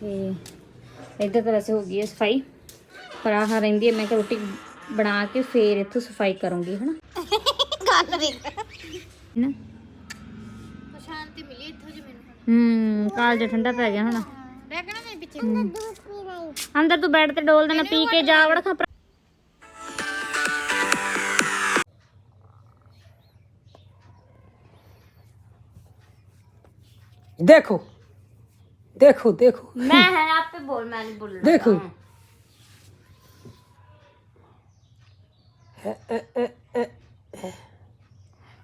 ਤੇ ਇੱਧਰ ਤਾਂ ਵੈਸੇ ਹੋ ਗਈ ਹੈ ਸਫ਼ਾਈ ਪਰ ਆਹ ਰਹਿੰਦੀ ਹੈ ਮੈਂ ਕਿ ਰੋਟੀ ਬਣਾ ਕੇ ਫੇਰ ਇੱਥੋਂ ਸਫ਼ਾਈ ਕਰੂੰਗੀ ਹਨਾ? ਗੱਲ ਦੇਖ ਨਾ ਸ਼ਾਂਤੀ ਮਿਲੀ ਇੱਥੋਂ ਜੀ ਮੈਨੂੰ ਹੂੰ ਕਾਲ ਜਿਹਾ ਠੰਡਾ ਪੈ ਗਿਆ ਹੁਣ ਦੇਖਣਾ ਮੈਂ ਪਿੱਛੇ। ਅੰਦਰ ਤੂੰ ਬੈੱਡ ਤੇ ਡੋਲ ਦੇਣਾ ਪੀ ਕੇ ਜਾ ਵੜ ਖਾ देखो देखो देखो मैं है आप पे बोल मैं नहीं बोल रहा देखो। हूँ।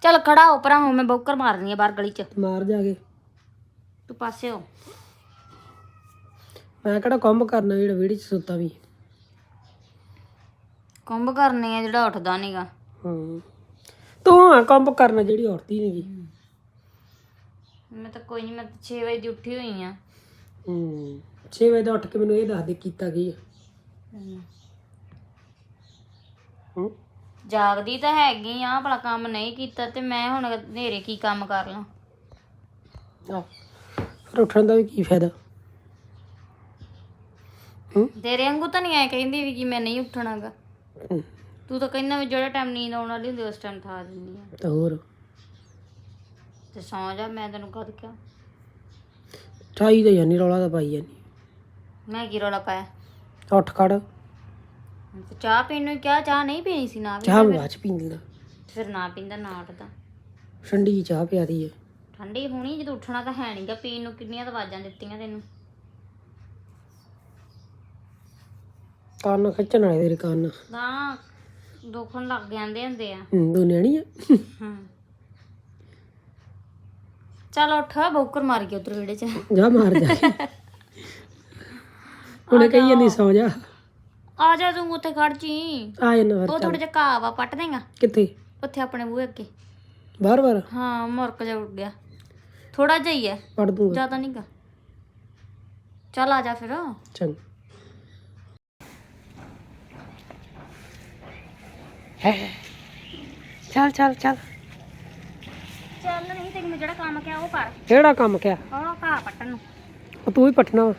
चल खड़ा हो परा हूँ मैं बौकर मारनी है बाहर गली च ਮਾਰ ਜਾਗੇ तू पासे हो ਮੈਂ ਕਿਹੜਾ ਕੰਮ ਕਰਨਾ ਜਿਹੜਾ ਵਿਹੜੇ 'ਚ ਸੁੱਤਾ ਵੀ ਕੁੰਭ ਕਰਨੀ ਹੈ ਜਿਹੜਾ ਉੱਠਦਾ ਨਹੀਂਗਾ ਹੂੰ ਤੂੰ ਆ ਕੰਮ ਕਰਨਾ ਜਿਹੜੀ ਔਰਤ ਹੀ ਨਹੀਂਗੀ ਮੈਂ ਤਾਂ ਕੋਈ ਨਹੀਂ ਮੈਂ 6 ਵਜੇ ਦੀ ਉੱਠੀ ਹੋਈ ਆ ਹੂੰ। 6 ਵਜੇ ਦਾ ਉੱਠ ਕੇ ਮੈਨੂੰ ਇਹ ਦੱਸ ਦੇ ਕੀਤਾ ਕੀ ਆ। ਹੂੰ। ਜਾਗਦੀ ਤਾਂ ਹੈਗੀ ਆ ਭਲਾ ਕੰਮ ਨਹੀਂ ਕੀਤਾ ਤੇ ਮੈਂ ਹੁਣ ਹਨੇਰੇ ਕੀ ਕੰਮ ਕਰ ਲਾਂ। ਆ ਫਿਰ ਉੱਠਣ ਦਾ ਵੀ ਕੀ ਫਾਇਦਾ? ਹੂੰ। ਤੇਰੇ ਵਾਂਗੂ ਤਾਂ ਨਹੀਂ ਐ ਕਹਿੰਦੀ ਵੀ ਕਿ ਮੈਂ ਨਹੀਂ ਉੱਠਣਾਗਾ। ਹੂੰ, ਤੂੰ ਤਾਂ ਕਹਿੰਦਾ ਵੀ ਜਿਹੜਾ ਟਾਈਮ ਨੀਂਦ ਆਉਣ ਵਾਲੀ ਹੁੰਦੀ ਉਸ ਟਾਈਮ ਠਾ ਦਿੰਦੀ ਆ। ਤਾਂ ਹੋਰ। ਤੇ ਸੌਂ ਜਾ ਮੈਂ ਤੈਨੂੰ ਕਦ ਕਿਹਾ। ਚਾਹੀ ਤਾਂ ਜਾਨੀ ਰੌਲਾ ਤਾਂ ਪਾਈ ਜਾਨੀ ਮੈਂ ਕੀ ਰੌਲਾ ਪਾਇਆ? ਉੱਠ ਖੜ। ਤੇ ਚਾਹ ਪੀਣ ਨੂੰ ਕਿਹਾ ਚਾਹ ਨਹੀਂ ਪੀਣੀ ਸੀ ਨਾ ਵੀ ਚਾਹ ਮੈਂ ਬਾਅਦ ਚ ਪੀਂਦੀ ਨਾ ਫਿਰ ਨਾ ਪੀਂਦਾ ਨਾ ਉੱਠਦਾ। ਠੰਡੀ ਜਿਹੀ ਚਾਹ ਪਿਆਦੀ ਹੈ ਠੰਡੀ ਹੋਣੀ ਜਦੋਂ ਉੱਠਣਾ ਤਾਂ ਹੈ ਨਹੀਂਗਾ ਪੀਣ ਨੂੰ ਕਿੰਨੀਆਂ ਤਾਂ ਆਵਾਜ਼ਾਂ ਦਿੱਤੀਆਂ ਤੈਨੂੰ। ਕੰਨ ਖਿੱਚਣ ਵਾਲੇ ਤੇਰੇ ਕੰਨ। ਤਾਂ ਦੁਖਣ ਲੱਗ ਜਾਂਦੇ ਹੁੰਦੇ ਆ। ਹੂੰ ਦੋ ਨਿਆਣੀ ਆ। ਹਾਂ। ਚਲ ਉੱਠ ਬੌਕਰ ਮਾਰ ਕੇ ਉਧਰ ਵਿੜੇ ਚ। ਜਾ ਮਾਰ ਜਾ। ਹੁਣੇ ਕਹੀ ਜਾਂਦੀ ਸੌ ਜਾ। ਆ ਜਾ ਤੂੰ ਉੱਥੇ ਖੜ ਜੀ। ਆ ਫਿਰ ਉਹ ਥੋੜਾ ਜਿਹਾ ਘਾਹ ਵਾ ਪੱਟ ਦੇਗਾ? ਕਿੱਥੇ? ਉੱਥੇ ਆਪਣੇ ਬੂਹੇ ਅੱਗੇ। ਬਾਰ ਬਾਰ ਹਾਂ ਮੁਰਕ ਜਾ ਉੱਡ ਗਿਆ। ਥੋੜਾ ਜਿਹਾ ਹੀ ਹੈ। ਪੜ ਦੂੰਗਾ। ਜ਼ਿਆਦਾ ਨਹੀਂਗਾ ਚੱਲ ਆ ਜਾ ਫਿਰ। ਚੰਗਾ। ਹੈ। ਚੱਲ ਚੱਲ ਚੱਲ। ਚੱਲ ਨਹੀਂ ਤੈਨੂੰ ਜਿਹੜਾ ਕੰਮ ਕਿਹਾ ਉਹ ਕਰ। ਕਿਹੜਾ ਕੰਮ ਕਿਆ ਉਹ ਘਾਹ ਪੱਟਣ ਨੂੰ। ਉਹ ਤੂੰ ਹੀ ਪਟਣਾ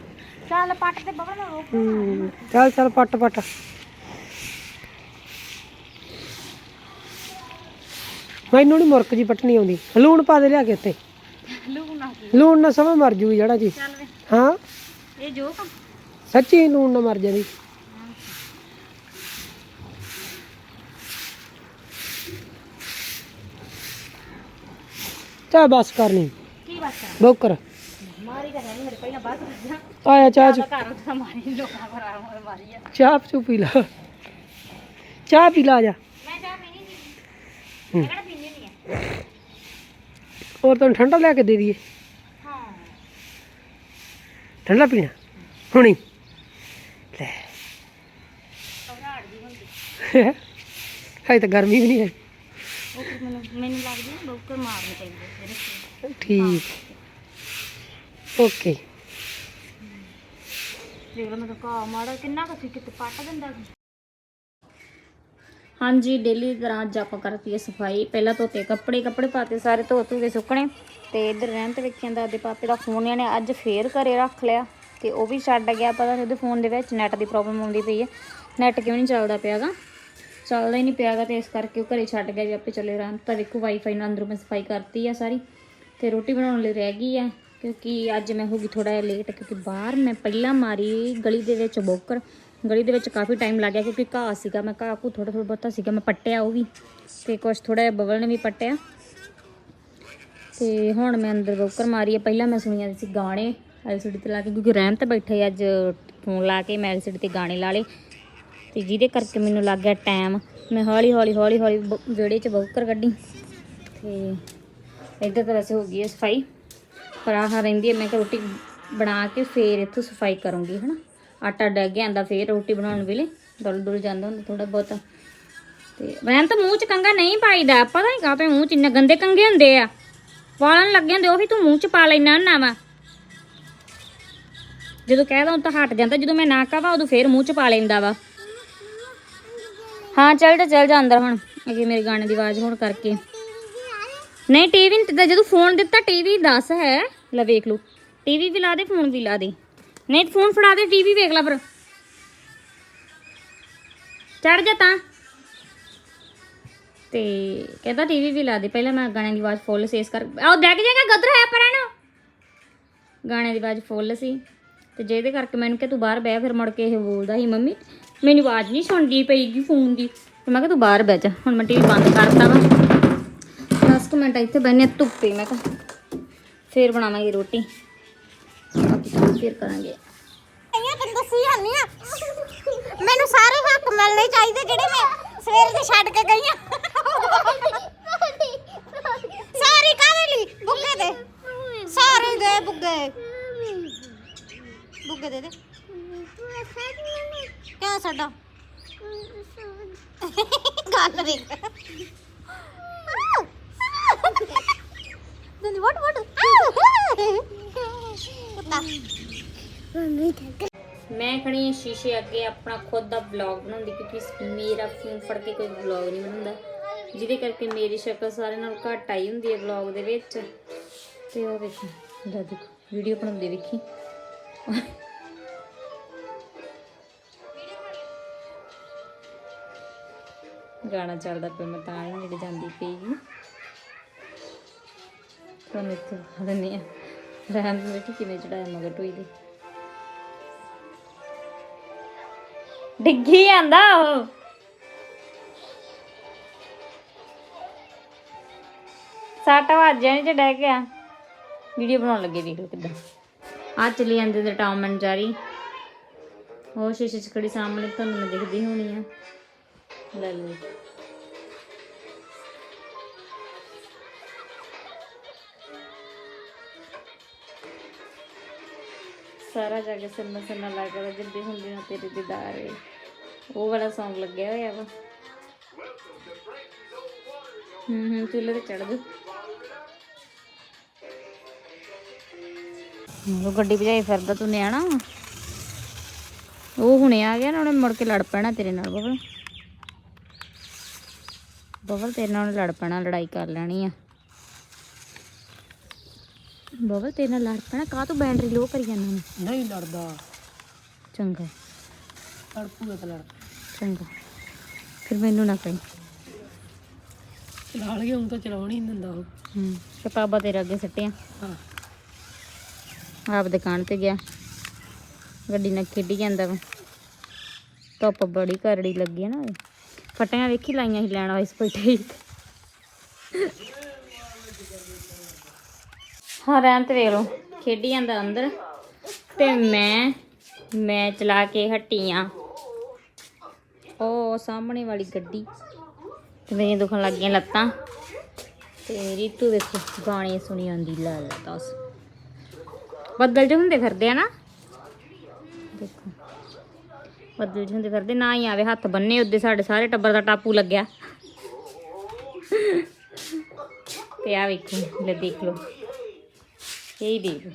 ਚੱਲ ਪੱਟ ਤੇ ਬਬਲ ਨੂੰ ਰੋਕ ਹੂੰ ਚੱਲ ਚੱਲ ਪੱਟ ਪੱਟ। ਮੈਨੂੰ ਨਹੀਂ ਮੁਰਕ ਜੀ ਪਟਣੀ ਆਉਂਦੀ। ਲੂਣ ਪਾ ਦੇ ਲਿਆ ਕੇ ਉੱਤੇ। ਲੂ ਨਾ ਲੂਣ ਨਾਲ ਸਮਾਂ ਮਰ ਜੂਗੀ ਜੜਾ ਜੀ। ਚੱਲ ਵੇ। ਹਾਂ? ਇਹ ਜੋ ਕੰਮ ਸੱਚੀ ਲੂਣ ਨਾਲ ਮਰ ਜਾਂਦੀ ਚਾਹ ਬਸ ਕਰਨੀ। ਕੀ ਬਾਤ ਕਰ। ਬੋਕਰ ਮਾਰੀ ਤਾਂ ਨਹੀਂ ਮੇਰੇ ਪਹਿਲਾਂ ਬਾਅਦ ਵੱਜਾ ਆਇਆ ਚਾਹ ਚ। ਚਾਹ ਚੂ ਪੀ ਲਾ। ਚਾਹ ਪੀ ਲਾ ਜਾ। ਹੈ। ਹੋਰ ਤੈਨੂੰ ਠੰਡਾ ਲੈ ਕੇ ਦੇ ਦਈਏ। ਹਾਂ। ਠੰਡਾ ਪੀਣਾ। ਹੁਣੀ। ਲੈ। ਹਾਏ ਤਾਂ ਗਰਮੀ ਵੀ ਨਹੀਂ ਹੈ। ਉਹ ਫਿਰ ਮੈਨੂੰ ਮੈਨੂੰ ਲੱਗਦੀ ਹੈ ਬੌਕਰ ਮਾਰਨੀ ਚਾਹੀਦੀ ਹੈ ਸਵੇਰੇ ਠੀਕ। ਓਕੇ। ਦੇਖ ਲਓ ਮੈਂ ਤਾਂ ਘਾਹ ਮਾੜਾ ਕਿੰਨਾ ਕੁ ਸੀ ਕਿਤੇ ਪੱਟ ਦਿੰਦਾ ਸੀ। ਹਾਂਜੀ ਡੇਲੀ ਦੀ ਤਰ੍ਹਾਂ ਅੱਜ ਆਪਾਂ ਕਰਤੀ ਹੈ ਸਫ਼ਾਈ। ਪਹਿਲਾਂ ਧੋਤੇ ਕੱਪੜੇ ਕੱਪੜੇ ਪਾਤੇ ਸਾਰੇ ਧੋ ਧੂ ਕੇ ਸੁੱਕਣੇ। ਤੇ ਇਧਰ ਰਹਿੰਤ ਵੇਖਿਆ ਦਾਦੇ ਪਾਪੇ ਦਾ ਫੋਨ ਇਹਨੇ ਅੱਜ ਫੇਰ ਘਰੇ ਰੱਖ ਲਿਆ। ਤੇ ਉਹ ਵੀ ਛੱਡ ਗਿਆ ਪਤਾ ਨਹੀਂ ਉਹਦੇ ਫੋਨ ਦੇ ਵਿੱਚ ਨੈਟ ਦੀ ਪ੍ਰੋਬਲਮ ਆਉਂਦੀ ਪਈ ਹੈ। ਨੈਟ ਕਿਉਂ ਨਹੀਂ ਚੱਲਦਾ ਪਿਆਗਾ? ਚੱਲਦਾ ਹੀ ਨਹੀਂ ਪਿਆਗਾ ਤੇ ਇਸ ਕਰਕੇ ਉਹ ਘਰੇ ਛੱਡ ਗਿਆ ਵੀ ਆਪੇ ਚਲੇ ਰਹਿਣ ਤਾਂ ਵੇਖੋ ਵਾਈਫਾਈ ਨਾਲ ਅੰਦਰੋਂ ਮੈਂ ਸਫ਼ਾਈ ਕਰਤੀ ਆ ਸਾਰੀ ਤੇ ਰੋਟੀ ਬਣਾਉਣ ਲਈ ਰਹਿ ਗਈ ਆ ਕਿਉਂਕਿ ਅੱਜ ਮੈਂ ਹੋ ਗਈ ਥੋੜਾ ਜਿਹਾ ਲੇਟ ਕਿਉਂਕਿ ਬਾਹਰ ਮੈਂ ਪਹਿਲਾਂ ਮਾਰੀ ਗਲੀ ਦੇ ਵਿੱਚ ਬੋਕਰ। ਗਲੀ ਦੇ ਵਿੱਚ ਕਾਫੀ ਟਾਈਮ ਲੱਗ ਗਿਆ ਕਿਉਂਕਿ ਘਾਹ ਸੀਗਾ, ਮੈਂ ਘਾਹ ਕੋ ਥੋੜਾ ਥੋੜਾ ਬਹੁਤਾ ਸੀਗਾ, ਮੈਂ ਪੱਟਿਆ ਉਹ ਵੀ ਤੇ ਕੁਝ ਥੋੜਾ ਜਿਹਾ ਬਬਲ ਨੇ ਵੀ ਪੱਟਿਆ। ਤੇ ਹੁਣ ਮੈਂ ਅੰਦਰ ਬੋਕਰ ਮਾਰੀ ਆ, ਪਹਿਲਾਂ ਮੈਂ ਸੁਣੀਆਂ ਸੀ ਗਾਣੇ ਐਲਸੀਡੀ ਤੇ ਲਾ ਕੇ, ਕਿਉਂਕਿ ਰਹਿਮ ਤੇ ਬੈਠੇ ਅੱਜ ਫੋਨ ਲਾ ਕੇ ਮੈਂ ਐਲਸੀਡੀ ਤੇ ਗਾਣੇ ਲਾ ਲਏ। ਤੇ ਜਿਹਦੇ ਕਰਕੇ ਮੈਨੂੰ ਲੱਗ ਗਿਆ ਟਾਈਮ ਮੈਂ ਹੌਲੀ ਹੌਲੀ ਹੌਲੀ ਹੌਲੀ ਬ- ਵਿਹੜੇ 'ਚ ਬੌਕਰ ਕੱਢੀ। ਤੇ ਇੱਧਰ ਤਾਂ ਵੈਸੇ ਹੋ ਗਈ ਹੈ ਸਫ਼ਾਈ। ਪਰ ਆਹ ਰਹਿੰਦੀ ਹੈ, ਮੈਂ ਕਿ ਰੋਟੀ ਬਣਾ ਕੇ ਫੇਰ ਇੱਥੋਂ ਸਫ਼ਾਈ ਕਰੂੰਗੀ, ਹਨਾ। ਆਟਾ ਡੱਗ ਗਿਆ ਆਂਦਾ ਫੇਰ ਰੋਟੀ ਬਣਾਉਣ ਵੇਲੇ। ਡੁੱਲ ਡੁੱਲ ਜਾਂਦਾ ਹੁੰਦਾ ਥੋੜਾ ਬਹੁਤਾ। ਤੇ ਮੈਂ ਤਾਂ ਮੂੰਹ 'ਚ ਕੰਗਾ ਨਹੀਂ ਪਾਈਦਾ ਪਤਾ ਨਹੀਂ ਕਾਹਤੇ ਮੂੰਹ 'ਚ ਇੰਨੇ ਗੰਦੇ ਕੰਗੇ ਹੁੰਦੇ ਆ। ਵਾਲਣ ਲੱਗੇ ਹੁੰਦੇ ਉਹ ਵੀ ਤੂੰ ਮੂੰਹ 'ਚ ਪਾ ਲੈਣਾ ਹੁੰਦਾ ਵਾ। ਜਦੋਂ ਕਹਿਦਾ ਉਹ ਤਾਂ ਹਟ ਜਾਂਦਾ, ਜਦੋਂ ਮੈਂ ਨਾ ਕਹਾਂ ਉਦੋਂ ਫੇਰ ਮੂੰਹ 'ਚ ਪਾ ਲੈਂਦਾ ਵਾ। ਹਾਂ, ਚੱਲ ਜਾ ਚੱਲ ਜਾ ਅੰਦਰ ਹੁਣ। ਅੱਗੇ ਮੇਰੇ ਗਾਣੇ ਦੀ ਆਵਾਜ਼ ਹੁਣ ਕਰਕੇ। ਨਹੀਂ ਟੀਵੀ ਨਹੀਂ ਜਦੋਂ ਫੋਨ ਦਿੱਤਾ ਟੀਵੀ ਦੱਸ ਹੈ। ਲੈ ਵੇਖ ਲਓ। ਟੀਵੀ ਵੀ ਲਾ ਦੇ ਫੋਨ ਵੀ ਲਾ ਦੇ। ਨਹੀਂ ਫੋਨ ਫੜਾ ਦੇ ਟੀਵੀ ਵੇਖ ਲੈ ਫਿਰ। ਚੜ ਜਾ ਤਾਂ। ਤੇ ਕਹਿੰਦਾ ਟੀਵੀ ਵੀ ਲਾ ਦੇ। ਪਹਿਲਾਂ ਮੈਂ ਗਾਣੇ ਦੀ ਆਵਾਜ਼ ਫੁੱਲ ਸੇਸ ਕਰ ਆਹ ਡੈਗ ਜਾਏਗਾ, ਗਦਰ ਹੈ ਪਰ ਨਾ। ਗਾਣੇ ਦੀ ਆਵਾਜ਼ ਫੁੱਲ ਸੀ। ਤੇ ਜਿਹਦੇ ਕਰਕੇ ਮੈਨੂੰ ਕਿ ਤੂੰ ਬਾਹਰ ਬਹਿ, ਫਿਰ ਮੁੜ ਕੇ ਇਹ ਬੋਲਦਾ ਸੀ ਮੰਮੀ। ਮੈਨੂੰ ਆਵਾਜ਼ ਨਹੀਂ ਸੁਣਦੀ ਪਈਗੀ ਫੋਨ ਦੀ। ਮੈਂ ਕਿਹਾ ਤੂੰ ਬਾਹਰ ਬਹਿ ਜਾ। ਹੁਣ ਮੈਂ ਟੀਵੀ ਬੰਦ ਕਰਤਾ ਵਾ। 10 ਕੁ ਮਿੰਟ ਇੱਥੇ ਬੈਠਨੇ ਧੁੱਪੇ ਮੈਂ ਕਿਹਾ। ਫੇਰ ਬਣਾਵਾਂਗੇ ਰੋਟੀ। ਬਾਕੀ ਫੇਰ ਕਰਾਂਗੇ। ਮੈਨੂੰ ਸਾਰੇ ਹੱਕ ਮਿਲਣੇ ਚਾਹੀਦੇ ਜਿਹੜੇ ਮੈਂ ਸਵੇਰ ਦੇ ਛੱਡ ਕੇ ਗਈ ਆ। ਸਾਰੀ ਕਾਹਦੇ ਲਈ ਬੁੱਗੇ ਦੇ। ਸਾਰੇ ਦੇ ਬੁੱਗੇ। ਬੁੱਗੇ ਦੇ ਦੇ। ਕਿਆ ਸਾਡਾ? ਗੱਲ ਦੇਖ ਦੰਦੀ, ਵਾਟ ਵਾਟ। ਕੁੱਤਾ। ਮੈਂ ਖੜੀ ਹਾਂ ਸ਼ੀਸ਼ੇ ਅੱਗੇ ਆਪਣਾ ਖੁਦ ਦਾ ਵਲੌਗ ਬਣਾਉਂਦੀ ਕਿਉਂਕਿ ਮੇਰਾ ਫੋਨ ਫੜ ਕੇ ਕੋਈ ਵਲੌਗ ਨਹੀਂ ਬਣਾਉਂਦਾ। ਜਿਹਦੇ ਕਰਕੇ ਮੇਰੀ ਸ਼ਕਲ ਸਾਰੇ ਨਾਲ ਘੱਟ ਆਈ ਹੁੰਦੀ ਹੈ ਵਲੌਗ ਦੇ ਵਿੱਚ। ਤੇ ਉਹ ਵੇਖੋ ਲੈ ਵੀਡੀਓ ਬਣਾਉਂਦੇ ਵੇਖੀ। ਗਾਣਾ ਚੱਲਦਾ ਪਿਆ, ਮੈਂ ਤਾਂ ਹੀ ਨੇੜੇ ਜਾਂਦੀ ਪਈ ਤੁਹਾਨੂੰ ਇੱਥੇ ਦਿਖਾ ਦਿੰਦੀ ਆ ਰਹਿਣ ਦੇ ਬੇਟੀ ਕਿਵੇਂ ਚੜਾਇਆ ਮਗਰ ਟੋਈ ਦੇ। ਡਿੱਗੀ ਆਂਦਾ ਉਹ। ਸੱਟ ਵੱਜਿਆ ਨਹੀਂ ਡੈ ਗਿਆ। ਵੀਡੀਓ ਬਣਾਉਣ ਲੱਗੇ ਦੇਖ ਲਓ ਕਿੱਦਾਂ। ਆ ਚਲੀ ਜਾਂਦੇ ਤੇ ਟਾਮ ਐਂਡ ਜਾਰੀ। ਉਹ ਸ਼ੀਸ਼ੇ ਚ ਖੜੀ ਸਾਹਮਣੇ, ਤੁਹਾਨੂੰ ਮੈਂ ਦਿਖਦੀ ਹੋਣੀ ਆ। ਲੈ ਲਓ ਸਾਰਾ ਜਾ ਕੇ ਸੁਣਨਾ ਲੱਗਦਾ ਜਿੱਦੇ ਹੁੰਦੀ ਨਾ ਤੇਰੇ ਦੀਦਾਰੇ ਉਹ ਵਾਲਾ Song ਲੱਗਿਆ ਹੋਇਆ ਵਾ। ਹੂੰ ਹੂੰ, ਚੁੱਲ੍ਹੇ ਤੇ ਚੜ ਜਾ। ਉਹ ਗੱਡੀ ਭਜਾਈ ਫਿਰਦਾ ਤੂੰ ਨਿਆਣਾ ਉਹ ਹੁਣੇ ਆ ਗਿਆ ਨਾ, ਉਹਨੇ ਮੁੜ ਕੇ ਲੜ ਪੈਣਾ ਤੇਰੇ ਨਾਲ ਬਬਲ ਬਬਲ ਤੇਰੇ ਨਾਲ ਲੜ ਪੈਣਾ ਲੜਾਈ ਕਰ ਲੈਣੀ ਆ। ਬਬਲ ਤੇਰੇ ਨਾਲ ਲੜ ਪੈਣਾ ਕਾਹ ਤੂੰ ਬੈਟਰੀ ਲੋ ਕਰੀ ਜਾਂਦਾ ਨੇ? ਨਹੀਂ ਲੜਦਾ। ਚੰਗਾ। ਲੜ ਪੂਗਾ ਤਾਂ ਲੜ। ਚੰਗਾ। ਫਿਰ ਮੈਨੂੰ ਨਾ ਕਹੀਂ। ਚਲਾ ਲਗੇ ਹੁਣ ਤਾਂ ਚਲਾਉਣ ਹੀ ਨਹੀਂ ਦਿੰਦਾ ਉਹ। ਹੂੰ ਕਿਤਾਬਾਂ ਤੇਰੇ ਅੱਗੇ ਸੱਟੀਆਂ। ਹਾਂ। ਆਪ ਦੁਕਾਨ ਤੇ ਗਿਆ। ਗੱਡੀ ਨਾਲ ਖੇਡੀ ਜਾਂਦਾ ਵਾ। ਧੁੱਪ ਬੜੀ ਕਰੜੀ ਲੱਗੀ ਨਾ। ਫਟੀਆਂ ਵੇਖੀ ਲਾਈਆਂ ਸੀ ਲੈਣ ਵਾਇਸ ਬੈਠੇ ਹਾਂ। ਰਹਿਣ ਤੇ ਵੇਖ ਲਓ। ਖੇਡੀ ਜਾਂਦਾ ਅੰਦਰ। ਤੇ ਮੈਂ ਮੈਂ ਚਲਾ ਕੇ ਹਟੀ ਆ। ਉਹ ਸਾਹਮਣੇ ਵਾਲੀ ਗੱਡੀ। ਤੇ ਮੇਰੀਆਂ ਦੁਖਣ ਲੱਗ ਗਈਆਂ ਲੱਤਾਂ। ਤੇ ਰੀਤੂ ਵੇਖੋ ਗਾਣੇ ਸੁਣੀ ਆਉਂਦੀ, ਲਾ ਲਾ ਦੱਸ। ਬੱਦਲ ਜਿਹੇ ਹੁੰਦੇ ਫਿਰਦੇ ਆ ਨਾ। ਦੇਖੋ। ਬੱਦਲ ਜਿਹੇ ਹੁੰਦੇ ਫਿਰਦੇ ਨਾ ਹੀ ਆਵੇ ਹੱਥ ਬੰਨੇ ਉਹਦੇ ਸਾਡੇ ਸਾਰੇ ਟੱਬਰ ਦਾ ਟਾਪੂ ਲੱਗਿਆ। ਤੇ ਆ ਵੇਖੋ ਲੈ ਦੇਖ ਲਓ। ਇਹ ਹੀ ਦੇਖ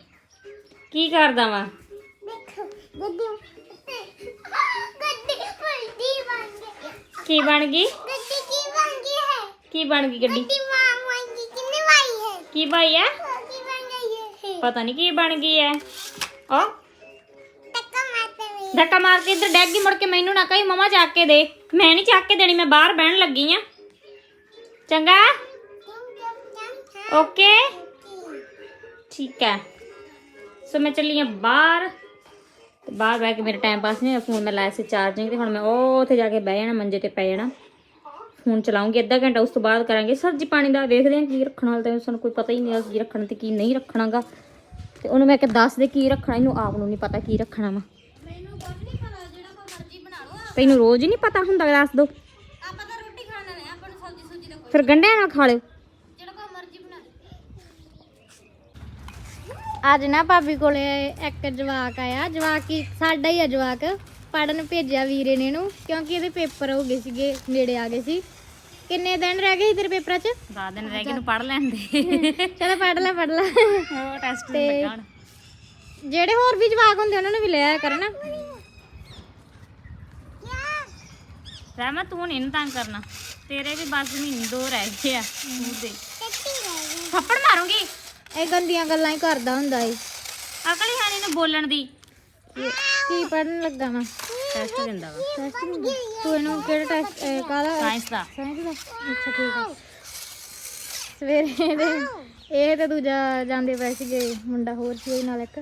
ਕੀ ਕਰਦਾ ਵਾ? ਕੀ ਬਣ ਗਈ? ਗੱਡੀ ਕੀ ਬਣ ਗਈ ਹੈ? ਕੀ ਬਣ ਗਈ ਗੱਡੀ? ਗੱਡੀ ਮਾਂ ਬਣ ਗਈ ਕਿੰਨੇ ਵਾਈ ਹੈ? ਕੀ ਭਾਈ ਆ ਕੀ ਬਣ ਗਈ ਹੈ ਪਤਾ ਨਹੀਂ ਕੀ ਬਣ ਗਈ ਓ ਟੱਕਾ ਮਾਰਦੇ ਮਾਰ ਕੇ ਇੱਧਰ ਡੈਗ ਗਈ, ਮੁੜ ਕੇ ਮੈਨੂੰ ਨਾ ਕਹੀ, ਮਮਾ ਚੱਕ ਕੇ ਦੇ। ਮੈਂ ਨਹੀਂ ਚੱਕ ਕੇ ਦੇਣੀ, ਮੈਂ ਬਾਹਰ ਬਹਿਣ ਲੱਗੀ ਆ। ਚੰਗਾ? ਓਕੇ? ਠੀਕ ਹੈ। ਸੋ ਮੈਂ ਚੱਲੀ ਆ ਬਾਹਰ। ਬਾਹਰ ਬਹਿ ਕੇ ਮੇਰਾ ਟਾਈਮ ਪਾਸ ਨਹੀਂ ਫੋਨ ਮੈਂ ਲਾਇਆ ਸੀ ਚਾਰਜਿੰਗ ਤੇ, ਹੁਣ ਮੈਂ ਉਹ ਉੱਥੇ ਜਾ ਕੇ ਬਹਿ ਜਾਣਾ, ਮੰਜੇ ਤੇ ਪੈ ਜਾਣਾ। ਫੋਨ ਚਲਾਉਂਗੀ, ਅੱਧਾ ਘੰਟਾ ਉਸ ਤੋਂ ਬਾਅਦ ਕਰਾਂਗੇ। ਸਬਜ਼ੀ ਪਾਣੀ ਦਾ ਵੇਖਦੇ ਹਾਂ ਕੀ ਰੱਖਣ ਵਾਲਾ ਤਾਂ ਸਾਨੂੰ ਕੋਈ ਪਤਾ ਹੀ ਨਹੀਂ ਆ ਕੀ ਰੱਖਣਾ ਤੇ ਕੀ ਨਹੀਂ ਰੱਖਣਾਗਾ। ਤੇ ਉਹਨੂੰ ਮੈਂ ਕਿ ਦੱਸ ਦੇ ਕੀ ਰੱਖਣਾ, ਇਹਨੂੰ ਆਪ ਨੂੰ ਨਹੀਂ ਪਤਾ ਕੀ ਰੱਖਣਾ ਵਾ। ਕੁਝ ਨਹੀਂ ਪਤਾ ਜਿਹੜਾ ਕੋਈ ਮਰਜ਼ੀ ਬਣਾ ਲਓ ਤੈਨੂੰ ਰੋਜ਼ ਹੀ ਨਹੀਂ ਪਤਾ ਹੁੰਦਾ ਦੱਸ ਦੋ। ਆਪਾਂ ਤਾਂ ਰੋਟੀ ਖਾਣਾ ਨੇ ਆਪਾਂ ਨੂੰ ਸਬਜ਼ੀ ਸੁਜੀ ਦਾ ਕੋਈ ਫਿਰ ਗੰਢਿਆਂ ਨਾਲ ਖਾ ਲਿਓ। ਜਿਹੜਾ ਕੋਈ ਮਰਜ਼ੀ ਬਣਾ ਅੱਜ ਨਾ ਭਾਬੀ ਕੋਲੇ ਇੱਕ ਜਵਾਕ ਆਇਆ ਜਵਾਕ ਹੀ ਸਾਡਾ ਹੀ ਆ ਜਵਾਕ। ਪੜਨ ਭੇਜਿਆ ਵੀਰੇ ਨੇ ਨੂੰ ਕਿਉਂਕਿ ਇਹਦੇ ਪੇਪਰ ਹੋ ਗਏ ਸੀਗੇ ਨੇੜੇ ਆ ਗਏ ਸੀ। ਕਿੰਨੇ ਦਿਨ ਰਹਿ ਗਏ ਸੀ ਤੇਰੇ ਪੇਪਰਾਂ 'ਚ? 10 ਦਿਨ ਰਹਿ ਗਏ ਨੂੰ ਪੜ ਲੈਣ ਦੇ। ਚਲੋ ਪੜ ਲੈ ਪੜ ਲੈ। ਉਹ ਟੈਸਟ ਤੇ- ਲੱਗਾ ਹੁਣ। ਜਿਹੜੇ ਹੋਰ ਵੀ ਜਵਾਕ ਹੁੰਦੇ ਉਹਨਾਂ ਨੂੰ ਵੀ ਲੈ ਆਇਆ ਕਰਨਾ ਰਹਿਮਤ ਤੂੰ ਨਹੀਂ ਇਹਨੂੰ ਤੰਗ ਕਰਨਾ। ਤੇਰੇ ਵੀ ਬਸ ਮਹੀਨੇ ਦੋ ਰਹਿ ਗਏ ਆ ਮੂੰਹ ਦੇ। ਥੱਪੜ ਮਾਰੂੰਗੀ। ਇਹ ਗੰਦੀਆਂ ਗੱਲਾਂ ਹੀ ਕਰਦਾ ਹੁੰਦਾ ਏ ਅਕਲ ਹੀ ਹੈ ਨੀ ਬੋਲਣ ਦੀ। ਕੀ ਪੜਨ ਲੱਗਾ ਵਾ? ਟੈਸਟ ਦਿੰਦਾ ਵਾ। ਤੂੰ ਇਹਨੂੰ ਕਿਹੜਾ ਟੈਸਟ ਕਾਹਦਾ? ਸਾਇੰਸ ਦਾ। ਸਾਇੰਸ ਦਾ? ਅੱਛਾ ਠੀਕ ਆ। ਸਵੇਰੇ ਇਹ ਤੇ ਦੂਜਾ ਜਾਂਦੇ ਪਏ ਸੀਗੇ ਮੁੰਡਾ ਹੋਰ ਸੀ ਉਹਦੇ ਨਾਲ ਇੱਕ।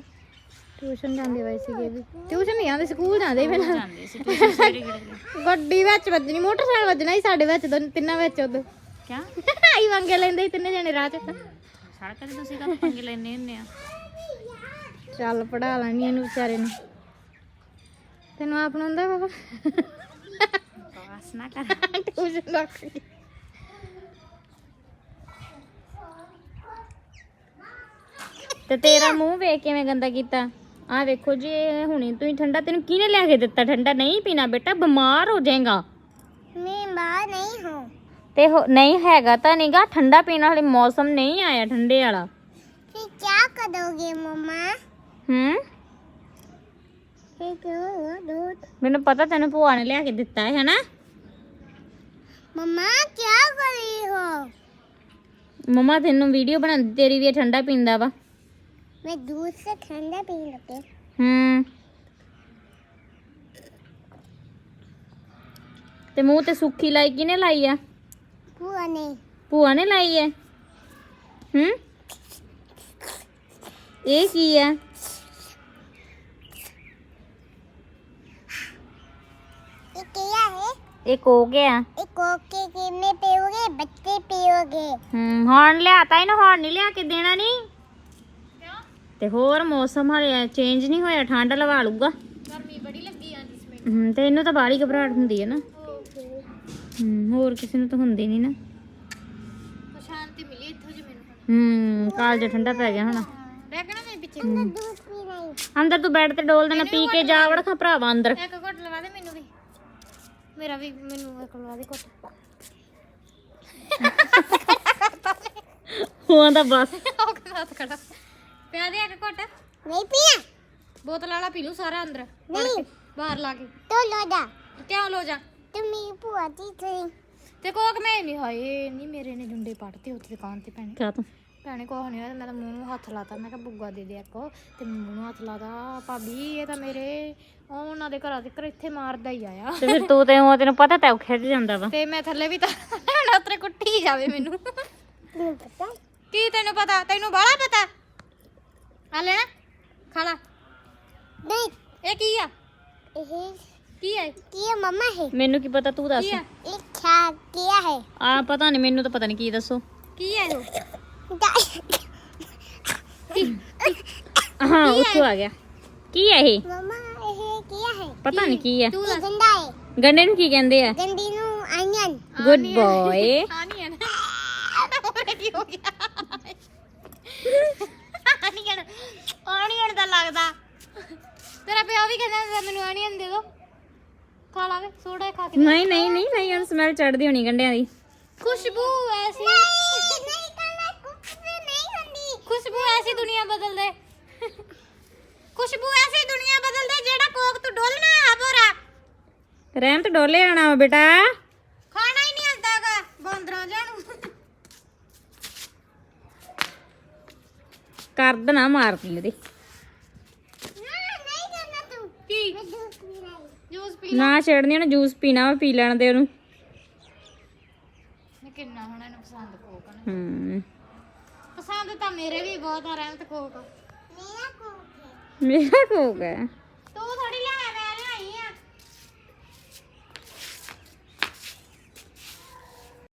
ਟਿਊਸ਼ਨ ਜਾਂਦੇ ਪਏ ਸੀਗੇ ਵੀ। ਟਿਊਸ਼ਨ ਨਹੀਂ ਆਉਂਦੇ ਸਕੂਲ ਜਾਂਦੇ ਸੀ ਸਵੇਰੇ ਕਿਹੜੇ ਗੱਡੀ ਵਿੱਚ ਵੱਜਣੀ ਮੋਟਰਸਾਈਕਲ ਵੱਜਣਾ ਸੀ ਸਾਡੇ ਵਿੱਚ ਦੋਨ- ਤਿੰਨਾਂ ਵਿੱਚ ਉਦੋਂ। ਕਿਆ? ਆਈ ਵਾਂਗੇ ਲੈਂਦੇ ਸੀ ਤਿੰਨੇ ਜਣੇ ਰਾਹ 'ਚ ਸੜਕ ਤੇ ਤੁਸੀਂ ਕਾ ਪੰਗੇ ਲੈਣੇ ਹੁੰਨੇ ਆ? ਚੱਲ ਪੜਾ ਲੈਣੀ ਇਹਨੂੰ ਵਿਚਾਰੇ ਨੂੰ। ਤੈਨੂੰ ਆਪ ਨੂੰ ਆਉਂਦਾ ਬਾਬਾ? ਬਸ ਨਾ ਕਰ। ਟਿਊਸ਼ਨ ਰੱਖ ਕੇ ਤੇ ਤੇਰਾ ਮੂੰਹ ਵੇਖ ਕਿਵੇਂ ਗੰਦਾ ਕੀਤਾ। ਆ ਵੇਖੋ ਜੀ ਇਹ ਹੁਣੀ ਤੂੰ ਠੰਡਾ ਤੈਨੂੰ ਕਿਹਨੇ ਲਿਆ ਕੇ ਦਿੱਤਾ ਠੰਡਾ ਨਹੀਂ ਪੀਣਾ ਬੇਟਾ ਬਿਮਾਰ ਹੋ ਜਾਏਗਾ ਮੈਂ ਬਾਹਰ ਨਹੀਂ ਹੂੰ ਤੇ ਹੋ- ਨਹੀਂ ਹੈਗਾ ਤਾਂ ਨਹੀਂਗਾ ਠੰਡਾ ਪੀਣ ਵਾਲੇ ਮੌਸਮ ਨਹੀਂ ਆਇਆ ਠੰਡੇ ਵਾਲਾ ਫਿਰ ਕੀ ਕਰੋਗੇ ਮਮਾ ਹੂੰ ਫਿਰ ਕਿਉਂ दूध ਮੈਨੂੰ ਪਤਾ ਤੈਨੂੰ ਭੂਆ ਨੇ ਲਿਆ ਕੇ ਦਿੱਤਾ ਹੈ ਹਨਾ मम्मा क्या कर रही हो ਮਮਾ ਤੈਨੂੰ ਵੀਡੀਓ ਬਣਾਉਂਦੀ ਤੇਰੀ ਵੀ ਇਹ ਠੰਡਾ ਪੀਂਦਾ ਵਾ मैं दूध से ठंडा पीने लगे ਹੂੰ ਤੇ ਮੂੰਹ ਤੇ ਸੁੱਖੀ ਲਾਈ ਕਿਨੇ ਲਾਈ ਆ बुआ नहीं ਭੂਆ ਨੇ ਲਾਈ ਹੈ ਹੂੰ ਇਹ ਕੀ ਹੈ ये क्या है ਇਹ ਕੋਕ ਆ ये कोके के में पियोगे बच्चे पियोगे ਹੂੰ ਹੁਣ ਲਿਆਤਾ ਇਹਨੂੰ ਹੁਣ ਨਹੀਂ ਲਿਆ ਕੇ ਦੇਣਾ ਨਹੀਂ ਤੇ ਹੋਰ ਮੌਸਮ ਹਲੇ ਚੇਂਜ ਨਹੀਂ ਹੋਇਆ ਠੰਡ ਲਵਾ ਲੂਗਾ ਗਰਮੀ ਬੜੀ ਲੱਗੀ ਆ ਜਿਸ ਵਿੱਚ ਹੂੰ ਤੇ ਇਹਨੂੰ ਤਾਂ ਬਾਹਲੀ ਘਬਰਾਹਟ ਹੁੰਦੀ ਹੈ ਨਾ। ਹੂੰ ਹੋਰ ਕਿਸੇ ਨੂੰ ਤਾਂ ਹੁੰਦੀ ਨਹੀਂ ਨਾ। ਸ਼ਾਂਤੀ ਮਿਲੀ ਇੱਥੋਂ ਜੀ ਮੈਨੂੰ ਹੂੰ ਕਾਲਜ ਠੰਡਾ ਪੈ ਗਿਆ ਹੁਣ ਰਹਿਣਾ ਮੇਰੇ ਪਿੱਛੇ। ਅੰਦਰ ਤੂੰ ਬੈਡ ਤੇ ਡੋਲ ਦੇਣਾ ਪੀ ਕੇ ਜਾ ਵੜਖਾ ਭਰਾਵਾ ਅੰਦਰ। ਇੱਕ ਘੁੱਟ ਲਵਾ ਦੇ ਮੈਨੂੰ ਵੀ। ਮੇਰਾ ਵੀ ਮੈਨੂੰ ਇੱਕ ਲਵਾ ਦੇ ਘੁੱਟ। ਹੋਂ ਬਸ। ਉਹ ਖੜਾ ਖੜਾ? ਪਿਆ ਦੇ ਇੱਕ ਘੁੱਟ। ਨਹੀਂ ਪੀਆ। ਬੋਤਲ ਵਾਲਾ ਪੀ ਲੂ ਸਾਰਾ ਅੰਦਰ। ਨਹੀਂ। ਬਾਹਰ ਲਾ ਕੇ। ਤੋ ਲੋ ਜਾ। ਕਿਉਂ ਲੋ ਜਾ। ਤੁਮੀ ਭੂਆ ਦੀ ਤੇ ਤੇ ਕੋਕ ਮੈਂ ਨਹੀਂ ਹਾਏ ਨਹੀਂ ਮੇਰੇ ਨੇ ਜੁੰਡੇ ਪੜਤੇ ਉੱਥੇ ਦੁਕਾਨ ਤੇ ਭੈਣੇ। ਕਿਆ ਤੂੰ? ਭੈਣੇ ਕੋਹ ਨਹੀਂ ਹੋਇਆ ਤੇ ਮੈਂ ਤਾਂ ਮੂੰਹ ਨੂੰ ਹੱਥ ਲਾਤਾ। ਮੈਂ ਕਿਹਾ ਬੁੱਗਾ ਦੇ ਦੇ ਇੱਕ। ਤੇ ਮੂੰਹ ਨੂੰ ਹੱਥ ਲਾਤਾ ਭਾਬੀ ਇਹ ਤਾਂ ਮੇਰੇ ਉਹਨਾਂ ਦੇ ਘਰਾਂ ਦੇ ਘਰ ਇੱਥੇ ਮਾਰਦਾ ਹੀ ਆਇਆ। ਤੇ ਫਿਰ ਤੂੰ ਤੇ ਉਹ ਤੈਨੂੰ ਪਤਾ ਤਾਂ ਉਹ ਖਿੱਚ ਜਾਂਦਾ ਵਾ। ਤੇ ਮੈਂ ਥੱਲੇ ਵੀ ਤਾਂ ਲੈਣਾ ਉਤਰੇ ਕੁੱਟੀ ਜਾਵੇ ਮੈਨੂੰ। ਤੈਨੂੰ ਪਤਾ? ਕੀ ਤੈਨੂੰ ਪਤਾ? ਤੈਨੂੰ ਬਾਹਲਾ ਪਤਾ? ਆ ਲੈਣਾ? ਖਾ ਲਾ। ਨਹੀਂ। ਇਹ ਕੀ ਆ? ਇਹ ਕੀ ਹੈ ਕੀ ਹੈ ਮਮਾ ਹੈ ਮੈਨੂੰ ਕੀ ਪਤਾ ਤੂੰ ਦੱਸ। ਕੀ ਆ? ਇਹ ਖਾ ਕੀ ਹੈ ਆ ਪਤਾ ਨਹੀਂ ਮੈਨੂੰ ਤਾਂ ਪਤਾ ਨਹੀਂ ਕੀ ਦੱਸੋ। ਕੀ ਹੈ ਉਹ ਹਾਂ ਉੱਥੋਂ ਆ ਗਿਆ। ਕੀ ਹੈ ਇਹ? ਮਮਾ ਇਹ ਕੀ ਹੈ ਪਤਾ ਨਹੀਂ ਕੀ? ਹੈ ਤੂੰ ਹੈ ਗੰਡੇ ਨੂੰ ਕੀ ਕਹਿੰਦੇ ਆ? ਗੰਦੀ ਨੂੰ ਆਨੀਅਨ ਗੁੱਡ ਬॉय ਆਨੀਅਨ ਹੋਰ ਕੀ ਹੋ ਗਿਆ ਆਨੀਅਨ ਆਨੀਅਨ ਦਾ ਲੱਗਦਾ ਤੇਰਾ ਪਿਓ ਵੀ ਕਹਿੰਦਾ ਹੁੰਦਾ, ਮੈਨੂੰ ਆਨੀਅਨ ਦੇ ਦੋ। ਖਾ ਲਾਵੇ ਸੋਡਾ ਖਾ ਕੇ ਨਹੀਂ ਨਹੀਂ ਨਹੀਂ ਨਹੀਂ ਹੁਣ ਸਮੈਲ ਚੜਦੀ ਹੋਣੀ ਗੰਡਿਆਂ ਦੀ। ਖੁਸ਼ਬੂ ਐਸੀ। ਨਹੀਂ ਨਹੀਂ ਕਹਿੰਦਾ ਖੁਸ਼ਬੂ ਨਹੀਂ ਹੁੰਦੀ। ਖੁਸ਼ਬੂ ਐਸੀ ਦੁਨੀਆ ਬਦਲ ਦੇ ਖੁਸ਼ਬੂ ਐਸੀ ਦੁਨੀਆ ਬਦਲ ਦੇ ਜਿਹੜਾ ਕੋਕ ਤੂੰ ਡੋਲਣਾ ਆ ਬੋਰਾ ਰਹਿਮ ਤੇ ਡੋਲੇ ਆਣਾ ਵਾ ਬੇਟਾ। ਖਾਣਾ ਹੀ ਨਹੀਂ ਆਉਂਦਾਗਾ ਬੰਦਰਾਂ ਜਾਣੂ। ਕਰਦ ਨਾ ਮਾਰਦੀ ਉਹਦੀ ਨਹੀਂ ਕਰਨਾ ਤੂੰ ਕੀ ਜੂਸ ਪੀਣਾ ਜੂਸ ਪੀ ਨਾ ਛੇੜਨੀ ਉਹਨੇ ਜੂਸ ਪੀਣਾ ਵਾ ਪੀ ਲੈਣ ਦੇ ਉਹਨੂੰ। ਮੈਂ ਕਿੰਨਾ ਹੁਣ ਇਹਨੂੰ ਪਸੰਦ ਕੋਕ ਨੇ। ਹੂੰ। ਪਸੰਦ ਤਾਂ ਮੇਰੇ ਵੀ ਬਹੁਤ ਆ ਰਹਿਮਤ ਕੋਕ ਮੇਰਾ ਕੋਕ ਮੇਰਾ ਕੋਕ ਹੈ।